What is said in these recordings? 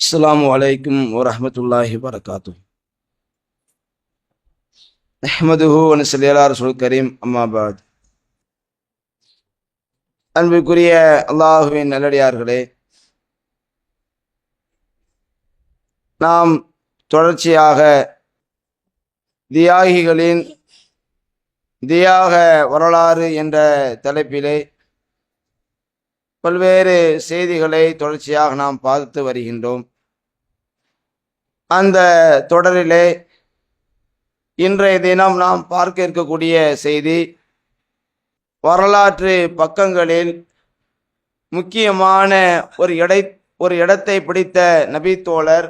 السلام عليكم ورحمة الله وبركاته نحمده ونصلي على رسول الكريم أما بعد அன்பிற்குரிய அல்லாஹுவின் நல்லடியார்களே நாம் தொடர்ச்சியாக தியாகிகளின் தியாக வரலாறு என்ற தலைப்பிலே பல்வேறு செய்திகளை தொடர்ச்சியாக நாம் பார்த்து வருகின்றோம். அந்த தொடரிலே இன்றைய தினம் நாம் பார்க்க இருக்கக்கூடிய செய்தி வரலாற்று பக்கங்களில் முக்கியமான ஒரு இடை ஒரு இடத்தை பிடித்த நபித்தோழர்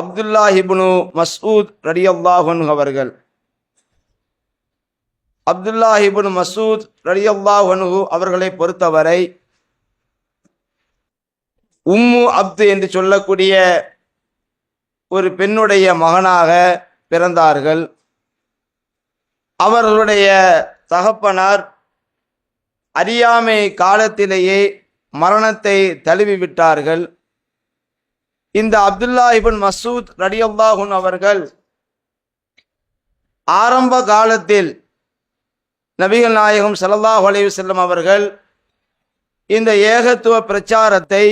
அப்துல்லா ஹிப்னு மஸ்ஊத் ரடியல்லாஹன் அவர்கள். அப்துல்லா இப்னு மசூத் ரலியல்லாஹு அவர்களை பொறுத்தவரை உம்மு அப்து என்று சொல்லக்கூடிய ஒரு பெண்ணுடைய மகனாக பிறந்தார்கள். அவர்களுடைய தகப்பனார் அறியாமை காலத்திலேயே மரணத்தை தழுவி விட்டார்கள் இந்த அப்துல்லா இபின் மசூத் ரடியல்லாஹுன் அவர்கள் ஆரம்ப காலத்தில் நபிகள் நாயகம் சல்லாஹ் அலைவு செல்லும் அவர்கள் இந்த ஏகத்துவ பிரச்சாரத்தை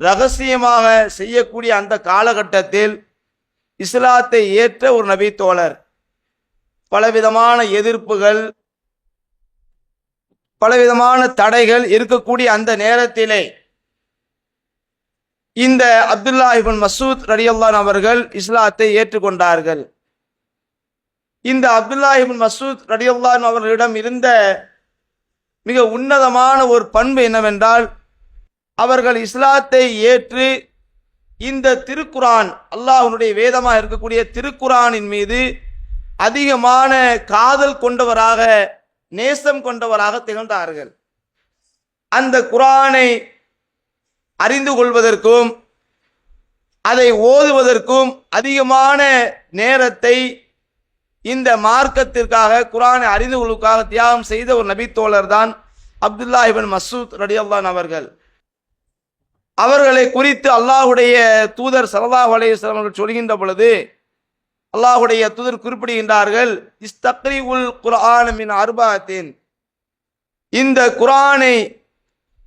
ரகசியமாக செய்யக்கூடிய அந்த காலகட்டத்தில் இஸ்லாத்தை ஏற்ற ஒரு நபி தோழர் பலவிதமான எதிர்ப்புகள் பலவிதமான தடைகள் இருக்கக்கூடிய அந்த நேரத்திலே இந்த அப்துல்லா இபின் மசூத் ரடியல்லான் அவர்கள் இஸ்லாத்தை ஏற்றுக்கொண்டார்கள். இந்த அப்துல்லா மசூத் ரடியுல்லான் அவர்களிடம் இருந்த மிக உன்னதமான ஒரு பண்பு என்னவென்றால் அவர்கள் இஸ்லாத்தை ஏற்று இந்த திருக்குரான் அல்லாஹனுடைய வேதமாக இருக்கக்கூடிய திருக்குரானின் மீது அதிகமான காதல் கொண்டவராக நேசம் கொண்டவராக திகழ்ந்தார்கள். அந்த குரானை அறிந்து கொள்வதற்கும் அதை ஓதுவதற்கும் அதிகமான நேரத்தை இந்த மார்க்கத்திற்காக குரானை அறிந்து கொள்வதற்காக தியாகம் செய்த ஒரு நபித்தோழர் தான் அப்துல்லா இபன் மசூத் ரடியல்லான் அவர்கள். அவர்களை குறித்து அல்லாஹுடைய தூதர் சல்லாஹ் அலையம் அவர்கள் சொல்கின்ற பொழுது அல்லாஹுடைய தூதர் குறிப்பிடுகின்றார்கள் இஸ்தக்ரி உல் குரானமின் அர்பாத்தின். இந்த குரானை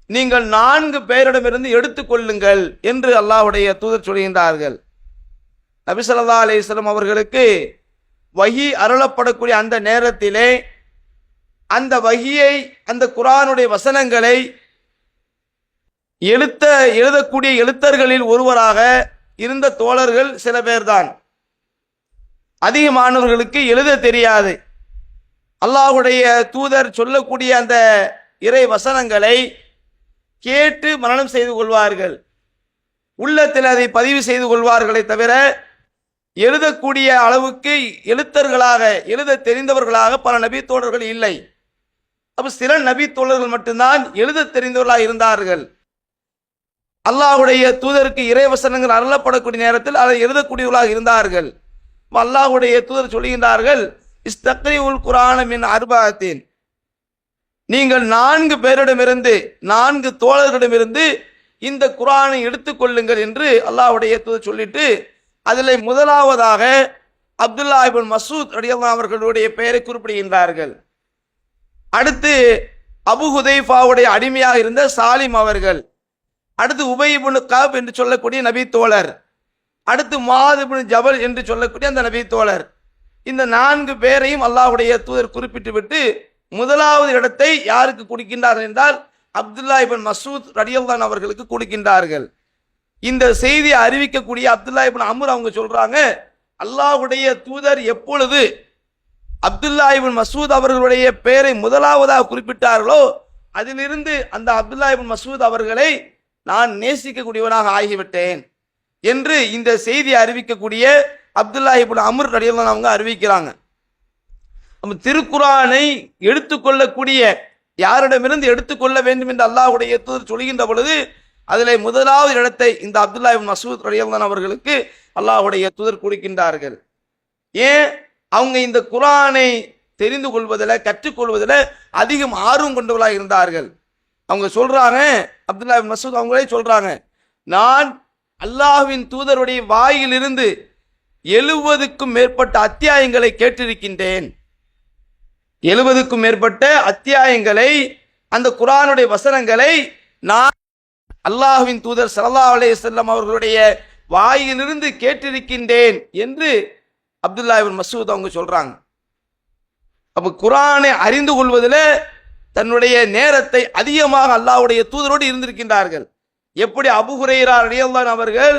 நீங்கள் நான்கு பேரிடமிருந்து எடுத்துக்கொள்ளுங்கள் என்று அல்லாஹுடைய தூதர் சொல்கின்றார்கள். நபி அலையம் அவர்களுக்கு வகி அருளப்படக்கூடிய அந்த நேரத்திலே அந்த வகியை அந்த குரானுடைய வசனங்களை எழுத்த எழுதக்கூடிய எழுத்தர்களில் ஒருவராக இருந்த தோழர்கள் சில பேர்தான். அதிகமானவர்களுக்கு எழுத தெரியாது. அல்லாஹுடைய தூதர் சொல்லக்கூடிய அந்த இறை வசனங்களை கேட்டு மரணம் செய்து கொள்வார்கள். உள்ளத்தில் அதை பதிவு செய்து கொள்வார்களே தவிர எழுதக்கூடிய அளவுக்கு எழுத்தர்களாக எழுத தெரிந்தவர்களாக பல நபித்தோழர்கள் இல்லை. அப்போ சில நபித்தோழர்கள் மட்டும்தான் எழுத தெரிந்தவர்களாக இருந்தார்கள். அல்லாஹுடைய தூதருக்கு இறைவசனங்கள் அருளப்படக்கூடிய நேரத்தில் அதை எழுதக்கூடியவர்களாக இருந்தார்கள். அல்லாஹுடைய தூதர் சொல்லுகின்றார்கள் இஸ்தக்ரி உல் குரானமின் அர்பாத்தின். நீங்கள் நான்கு பேரிடமிருந்து நான்கு தோழர்களிடமிருந்து இந்த குரானை எடுத்துக்கொள்ளுங்கள் என்று அல்லாஹுடைய தூதர் சொல்லிட்டு அதில் முதலாவதாக அப்துல்லா இபின் மசூத் ரடியல்லா அவர்களுடைய பெயரை குறிப்பிடுகின்றார்கள். அடுத்து அபு ஹுதைஃபாவுடைய அடிமையாக இருந்த சாலிம் அவர்கள். அடுத்து உபயிபுனு கப் என்று சொல்லக்கூடிய நபி தோழர். அடுத்து மாதுபின் ஜபல் என்று சொல்லக்கூடிய அந்த நபி தோழர். இந்த நான்கு பேரையும் அல்லாஹுடைய தூதர் குறிப்பிட்டு விட்டு முதலாவது இடத்தை யாருக்கு கொடுக்கின்றார்கள் என்றால் அப்துல்லா இபின் மசூத் ரடியல்தான் அவர்களுக்கு கொடுக்கின்றார்கள். இந்த செய்தியை அறிவிக்கக்கூடிய அப்துல்லா இபின் அமர் அவங்க சொல்றாங்க அல்லாஹுடைய தூதர் எப்பொழுது அப்துல்லா இபின் மசூத் அவர்களுடைய பெயரை முதலாவதாக குறிப்பிட்டார்களோ அதிலிருந்து அந்த அப்துல்லா இபின் மசூத் அவர்களை நான் நேசிக்கக்கூடியவனாக ஆகிவிட்டேன் என்று இந்த செய்தியை அறிவிக்கக்கூடிய அப்துல்லா இபின் அமர் ரடியல்லான் அவங்க அறிவிக்கிறாங்க. நம்ம திருக்குரானை எடுத்துக்கொள்ளக்கூடிய யாரிடமிருந்து எடுத்துக்கொள்ள வேண்டும் என்று அல்லாஹ்வுடைய தூதர் சொல்கின்ற பொழுது அதில் முதலாவது இடத்தை இந்த அப்துல்லா மசூத் ரலியல்லாஹு அவர்களுக்கு அல்லாஹ்வுடைய தூதர் கொடுக்கின்றார்கள் ஏன்? அவங்க இந்த குரானை தெரிந்து கொள்வதில் கற்றுக்கொள்வதில் அதிகம் ஆர்வம் கொண்டவர்களாக இருந்தார்கள். அவங்க சொல்றாங்க அப்துல்லா மசூத் அவங்களே சொல்கிறாங்க நான் அல்லாஹ்வின் தூதருடைய வாயிலிருந்து எழுபதுக்கும் மேற்பட்ட அத்தியாயங்களை கேட்டிருக்கின்றேன். எழுபதுக்கும் மேற்பட்ட அத்தியாயங்களை அந்த குரானுடைய வசனங்களை நான் அல்லாஹுவின் தூதர் சல்லா அலே செல்லம் அவர்களுடைய வாயிலிருந்து கேட்டிருக்கின்றேன் என்று அப்துல்லா மசூத் அவங்க சொல்கிறாங்க அப்போ குரானை அறிந்து கொள்வதில் தன்னுடைய நேரத்தை அதிகமாக அல்லாஹ்வுடைய தூதரோடு இருந்திருக்கின்றார்கள். எப்படி அபு ஹுரைரா அவர்கள்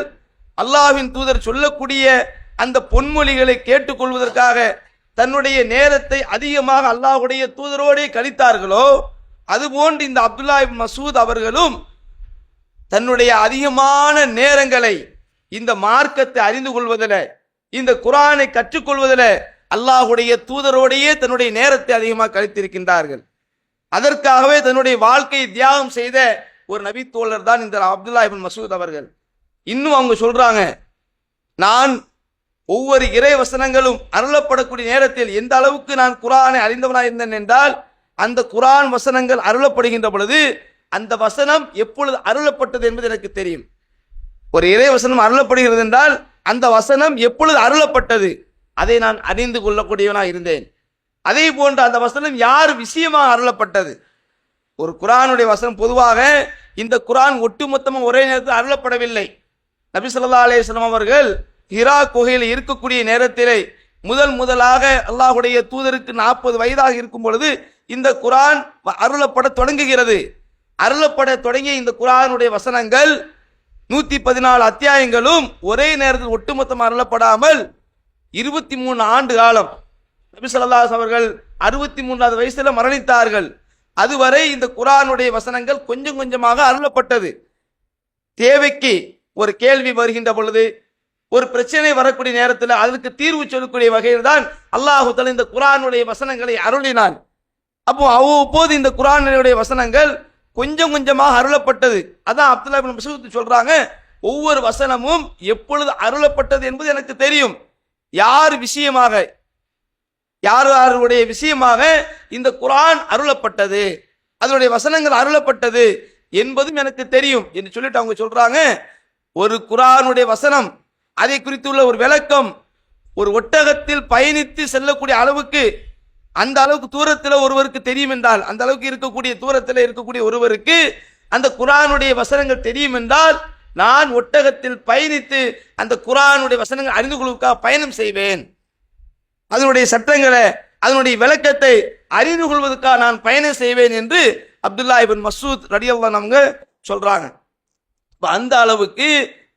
அல்லாஹ்வின் தூதர் சொல்லக்கூடிய அந்த பொன்மொழிகளை கேட்டுக்கொள்வதற்காக தன்னுடைய நேரத்தை அதிகமாக அல்லாஹ்வுடைய தூதரோடே கழித்தார்களோ அதுபோன்று இந்த அப்துல்லா மசூத் அவர்களும் தன்னுடைய அதிகமான நேரங்களை இந்த மார்க்கத்தை அறிந்து கொள்வதில் இந்த குரானை கற்றுக்கொள்வதில் அல்லாஹுடைய தூதரோடையே தன்னுடைய நேரத்தை அதிகமாக கழித்திருக்கின்றார்கள். அதற்காகவே தன்னுடைய வாழ்க்கையை தியாகம் செய்த ஒரு நபி தோழர் தான் இந்த அப்துல்லா இபின் மசூத் அவர்கள். இன்னும் அவங்க சொல்றாங்க நான் ஒவ்வொரு இறை வசனங்களும் அருளப்படக்கூடிய நேரத்தில் எந்த அளவுக்கு நான் குரானை அறிந்தவனாக இருந்தேன் என்றால் அந்த குரான் வசனங்கள் அருளப்படுகின்ற பொழுது அந்த வசனம் எப்பொழுது அருளப்பட்டது என்பது எனக்கு தெரியும். ஒரு இறை வசனம் அருளப்படுகிறது என்றால் அந்த வசனம் எப்பொழுது அருளப்பட்டது? அதை நான் அறிந்து கொள்ளக்கூடியவனாக இருந்தேன். அதே போன்று அந்த வசனம் யார் விஷயமாக அருளப்பட்டது? ஒரு குரானுடைய வசனம் பொதுவாக இந்த குரான் ஒட்டுமொத்தமாக ஒரே நேரத்தில் அருளப்படவில்லை. நபி ஸல்லல்லாஹு அவர்கள் ஹிரா குகையில் இருக்கக்கூடிய நேரத்திலே முதல் முதலாக அல்லாஹுடைய தூதருக்கு நாற்பது வயதாக இருக்கும் பொழுது இந்த குரான் வ- அருளப்பட தொடங்குகிறது. அருளப்பட தொடங்கிய இந்த குரானுடைய வசனங்கள் நூத்தி பதினாலு அத்தியாயங்களும் ஒரே நேரத்தில் ஒட்டுமொத்தமாக அருளப்படாமல் இருபத்தி மூணு ஆண்டு காலம் நபி ஸல்லல்லாஹு அவர்கள் அறுபத்தி மூன்றாவது வயசுல மரணித்தார்கள். அதுவரை இந்த குரானுடைய வசனங்கள் கொஞ்சம் கொஞ்சமாக அருளப்பட்டது. தேவைக்கு ஒரு கேள்வி வருகின்ற பொழுது ஒரு பிரச்சனை வரக்கூடிய நேரத்தில் அதற்கு தீர்வு சொல்லக்கூடிய வகையில் தான் அல்லாஹுதல் இந்த குரானுடைய வசனங்களை அருளினான். அப்போ அவ்வப்போது இந்த குரானுடைய வசனங்கள் கொஞ்சம் கொஞ்சமாக அருளப்பட்டது. அதான் அப்துல்லாபின் இப்னு மசூத் ஒவ்வொரு வசனமும் எப்பொழுது அருளப்பட்டது என்பது எனக்கு தெரியும். யார் விஷயமாக யார் யாருடைய விஷயமாக இந்த குரான் அருளப்பட்டது அதனுடைய வசனங்கள் அருளப்பட்டது என்பதும் எனக்கு தெரியும் என்று சொல்லிட்டு அவங்க சொல்றாங்க. ஒரு குரானுடைய வசனம் அதை குறித்துள்ள ஒரு விளக்கம் ஒரு ஒட்டகத்தில் பயணித்து செல்லக்கூடிய அளவுக்கு அந்த அளவுக்கு தூரத்தில் ஒருவருக்கு தெரியும் என்றால் அந்த அளவுக்கு இருக்கக்கூடிய தூரத்தில் இருக்கக்கூடிய ஒருவருக்கு அந்த குரானுடைய வசனங்கள் தெரியும் என்றால் நான் ஒட்டகத்தில் பயணித்து அந்த குரானுடைய வசனங்கள் அறிந்து கொள்வதற்காக பயணம் செய்வேன். அதனுடைய சட்டங்களை அதனுடைய விளக்கத்தை அறிந்து கொள்வதற்காக நான் பயணம் செய்வேன் என்று அப்துல்லா இபின் மசூத் ரடியல்லா அவங்க சொல்றாங்க. இப்போ அந்த அளவுக்கு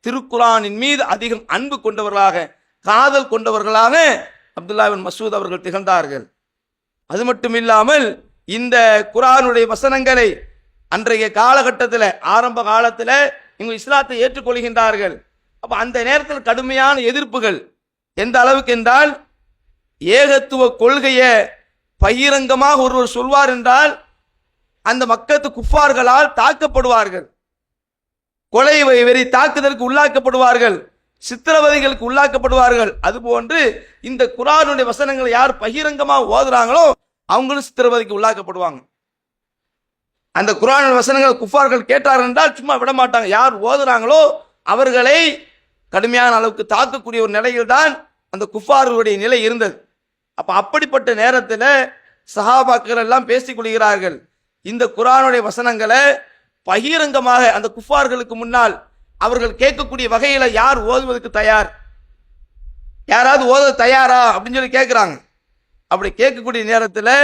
திருக்குரானின் மீது அதிகம் அன்பு கொண்டவர்களாக காதல் கொண்டவர்களாக அப்துல்லா இபின் மசூத் அவர்கள் திகழ்ந்தார்கள். அது மட்டும் இல்லாமல் இந்த குரானுடைய வசனங்களை அன்றைய காலகட்டத்தில் ஆரம்ப காலத்தில் இவங்க இஸ்லாத்தை ஏற்றுக்கொள்கின்றார்கள். அப்போ அந்த நேரத்தில் கடுமையான எதிர்ப்புகள் எந்த அளவுக்கு என்றால் ஏகத்துவ கொள்கையை பகிரங்கமாக ஒருவர் சொல்வார் என்றால் அந்த மக்கத்து குஃபார்களால் தாக்கப்படுவார்கள். கொலை வெறி தாக்குதலுக்கு உள்ளாக்கப்படுவார்கள். சித்திரவதைகளுக்கு உள்ளாக்கப்படுவார்கள். அதுபோன்று இந்த குரானுடைய வசனங்களை யார் பகிரங்கமாக ஓதுறாங்களோ அவங்களும் சித்திரவதைக்கு உள்ளாக்கப்படுவாங்க. அந்த குரான் வசனங்கள் குஃபார்கள் கேட்டார்கள் என்றால் சும்மா விட மாட்டாங்க. யார் ஓதுறாங்களோ அவர்களை கடுமையான அளவுக்கு தாக்கக்கூடிய ஒரு நிலையில் தான் அந்த குஃபார்களுடைய நிலை இருந்தது. அப்போ அப்படிப்பட்ட நேரத்தில் சஹாபாக்கள் எல்லாம் பேசிக் கொள்கிறார்கள். இந்த குரானுடைய வசனங்களை பகிரங்கமாக அந்த குஃபார்களுக்கு முன்னால் அவர்கள் கேட்கக்கூடிய வகையில் யார் ஓதுவதற்கு தயார்? யாராவது ஓத தயாரா? அப்படின்னு சொல்லி கேட்குறாங்க அப்படி கேட்கக்கூடிய நேரத்தில்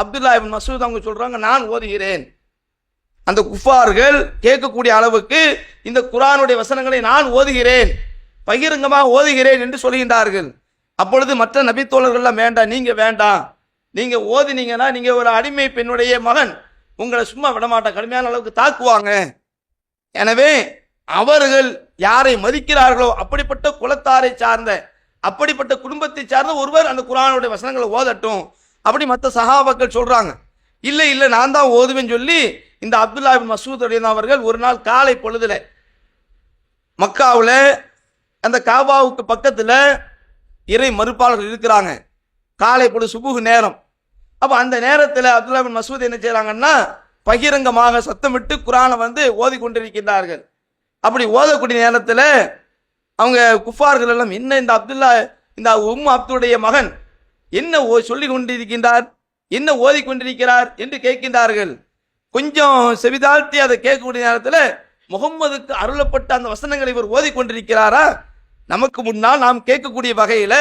அப்துல்லா இப்னு மசூத் அவங்க சொல்கிறாங்க நான் ஓதுகிறேன். அந்த குஃபார்கள் கேட்கக்கூடிய அளவுக்கு இந்த குரானுடைய வசனங்களை நான் ஓதுகிறேன் பகிரங்கமாக ஓதுகிறேன் என்று சொல்கின்றார்கள். அப்பொழுது மற்ற நபித்தோழர்கள்லாம் வேண்டாம் நீங்கள் வேண்டாம். நீங்கள் ஓதினீங்கன்னா நீங்கள் ஒரு அடிமை பெண்ணுடைய மகன். உங்களை சும்மா விடமாட்டேன். கடுமையான அளவுக்கு தாக்குவாங்க. எனவே அவர்கள் யாரை மதிக்கிறார்களோ அப்படிப்பட்ட குலத்தாரை சார்ந்த அப்படிப்பட்ட குடும்பத்தை சார்ந்த ஒருவர் அந்த குரானுடைய வசனங்களை ஓதட்டும் அப்படி மற்ற சகாபாக்கள் சொல்கிறாங்க இல்லை இல்லை நான் தான் ஓதுவேன்னு சொல்லி இந்த அப்துல்லா பின் மசூத் அவர்கள் ஒரு நாள் காலை பொழுதுல மக்காவில் அந்த காபாவுக்கு பக்கத்தில் இறை மறுப்பாளர்கள் இருக்கிறாங்க. காலை பொழுது சுபுகு நேரம். அப்போ அந்த நேரத்தில் அப்துல்லா பின் மசூத் என்ன செய்கிறாங்கன்னா பகிரங்கமாக சத்தமிட்டு குரானை வந்து ஓதி கொண்டிருக்கின்றார்கள் அப்படி ஓதக்கூடிய நேரத்தில் அவங்க குஃபார்கள் எல்லாம் என்ன இந்த அப்துல்லா இந்த உம் அப்துடைய மகன்? என்ன ஓ சொல்லி கொண்டிருக்கின்றார் என்ன ஓதி கொண்டிருக்கிறார் என்று கேட்கின்றார்கள். கொஞ்சம் செவிதாழ்த்தி அதை கேட்கக்கூடிய நேரத்தில் முகம்மதுக்கு அருளப்பட்ட அந்த வசனங்களை இவர் ஓதி கொண்டிருக்கிறாரா நமக்கு முன்னால் நாம் கேட்கக்கூடிய வகையில்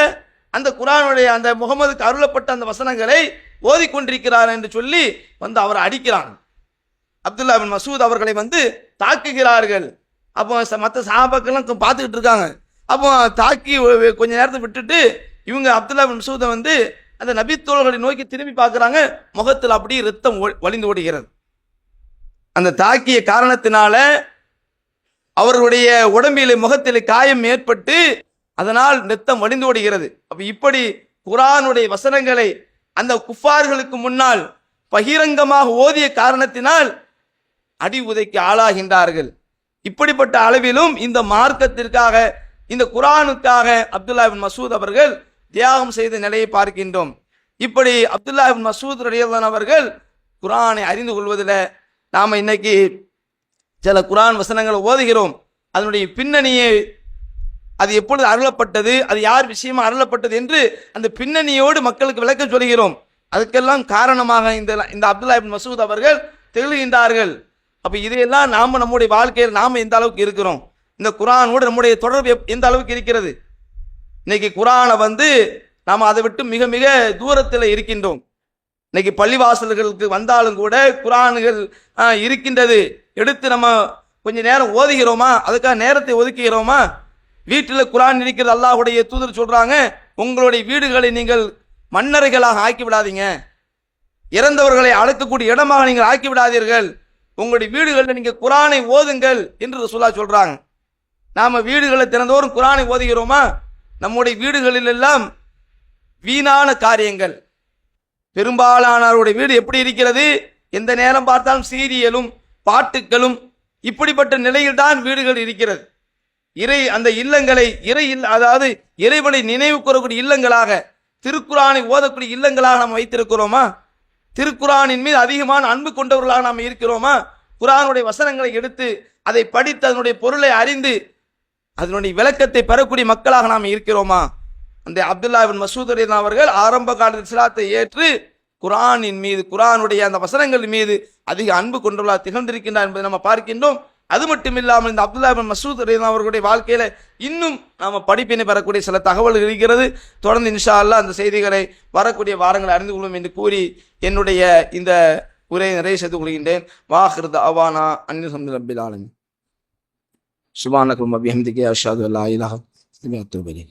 அந்த குரானுடைய அந்த முகமதுக்கு அருளப்பட்ட அந்த வசனங்களை ஓதி கொண்டிருக்கிறார் என்று சொல்லி வந்து அவரை அடிக்கிறான். அப்துல்லா பின் மசூத் அவர்களை வந்து தாக்குகிறார்கள். அப்போ மற்ற சாபாக்கெல்லாம் பார்த்துக்கிட்டு இருக்காங்க. அப்போ தாக்கி கொஞ்ச நேரத்தை விட்டுட்டு இவங்க அப்துல்லா மசூதை வந்து அந்த நபித்தோழர்களை நோக்கி திரும்பி பார்க்குறாங்க. முகத்தில் அப்படியே ரத்தம் ஒ- வழிந்து ஓடுகிறது. அந்த தாக்கிய காரணத்தினால அவர்களுடைய உடம்பிலே முகத்தில் காயம் ஏற்பட்டு அதனால் ரத்தம் வடிந்து ஓடுகிறது. அப்போ இப்படி குரானுடைய வசனங்களை அந்த குஃபார்களுக்கு முன்னால் பகிரங்கமாக ஓதிய காரணத்தினால் அடி உதைக்கு ஆளாகின்றார்கள். இப்படிப்பட்ட அளவிலும் இந்த மார்க்கத்திற்காக இந்த குரானுக்காக அப்துல்லா பின் மசூத் அவர்கள் தியாகம் செய்த நிலையை பார்க்கின்றோம். இப்படி அப்துல்லா பின் மசூத் ரலியல்லாஹு அவர்கள் குரானை அறிந்து கொள்வதில் நாம் இன்னைக்கு சில குரான் வசனங்களை ஓதுகிறோம். அதனுடைய பின்னணியை அது எப்பொழுது அருளப்பட்டது அது யார் விஷயமா அருளப்பட்டது என்று அந்த பின்னணியோடு மக்களுக்கு விளக்க சொல்கிறோம். அதுக்கெல்லாம் காரணமாக இந்த இந்த அப்துல்லா இப்னு மசூத் அவர்கள் தெளிகின்றார்கள் அப்போ இதையெல்லாம் நாம் நம்முடைய வாழ்க்கையில் நாம் எந்த அளவுக்கு இருக்கிறோம்? இந்த குரானோடு நம்முடைய தொடர்பு எப்- எந்த அளவுக்கு இருக்கிறது? இன்னைக்கு குரானை வந்து நாம் அதை விட்டு மிக மிக தூரத்தில் இருக்கின்றோம். இன்னைக்கு பள்ளிவாசல்களுக்கு வந்தாலும் கூட குரான்கள் இருக்கின்றது. எடுத்து நம்ம கொஞ்ச நேரம் ஓதுகிறோமா? அதுக்காக நேரத்தை ஒதுக்குகிறோமா? வீட்டில் குரான் இருக்கிறது அல்லாஹுடைய தூதர் சொல்கிறாங்க உங்களுடைய வீடுகளை நீங்கள் மன்னர்களாக ஆக்கி விடாதீங்க இறந்தவர்களை அழைக்கக்கூடிய இடமாக நீங்கள் ஆக்கி விடாதீர்கள் உங்களுடைய வீடுகளில் நீங்கள் குரானை ஓதுங்கள் என்று சொல்லா சொல்கிறாங்க நாம் வீடுகளை தினந்தோறும் குரானை ஓதுகிறோமா? நம்முடைய வீடுகளில் எல்லாம் வீணான காரியங்கள். பெரும்பாலானவருடைய வீடு எப்படி இருக்கிறது? எந்த நேரம் பார்த்தாலும் சீரியலும் பாட்டுக்களும் இப்படிப்பட்ட நிலையில்தான் வீடுகள் இருக்கிறது. இறை அந்த இல்லங்களை இறை இல் அதாவது இறைவனை நினைவு கூறக்கூடிய இல்லங்களாக திருக்குறானை ஓதக்கூடிய இல்லங்களாக நாம் வைத்திருக்கிறோமா? திருக்குறானின் மீது அதிகமான அன்பு கொண்டவர்களாக நாம் இருக்கிறோமா? குரானுடைய வசனங்களை எடுத்து அதை படித்து அதனுடைய பொருளை அறிந்து அதனுடைய விளக்கத்தை பெறக்கூடிய மக்களாக நாம் இருக்கிறோமா? அந்த அப்துல்லா பின் மசூத் அவர்கள் ஆரம்ப காலத்தில் இஸ்லாத்தை ஏற்று குரானின் மீது குரானுடைய அந்த வசனங்கள் மீது அதிக அன்பு கொண்டுள்ளார் திகழ்ந்திருக்கின்றார் என்பதை நம்ம பார்க்கின்றோம். அது மட்டும் இல்லாமல் இந்த அப்துல்லா பின் மசூத் ரலியல்லாஹு அவர்களுடைய வாழ்க்கையில் இன்னும் நாம் படிப்பினை பெறக்கூடிய சில தகவல்கள் இருக்கிறது. தொடர்ந்து இன்ஷா அல்லா அந்த செய்திகளை வரக்கூடிய வாரங்களை அறிந்து கொள்வோம் என்று கூறி என்னுடைய இந்த உரையை நிறைவு செய்து கொள்கின்றேன். வாஹிருத் அவானா அன்னில் சம்து ஆலமி ஆலமீன். சுபானக்கும் அபிஹம்திகே அஷாது அல்லா இலாஹ அத்துபலி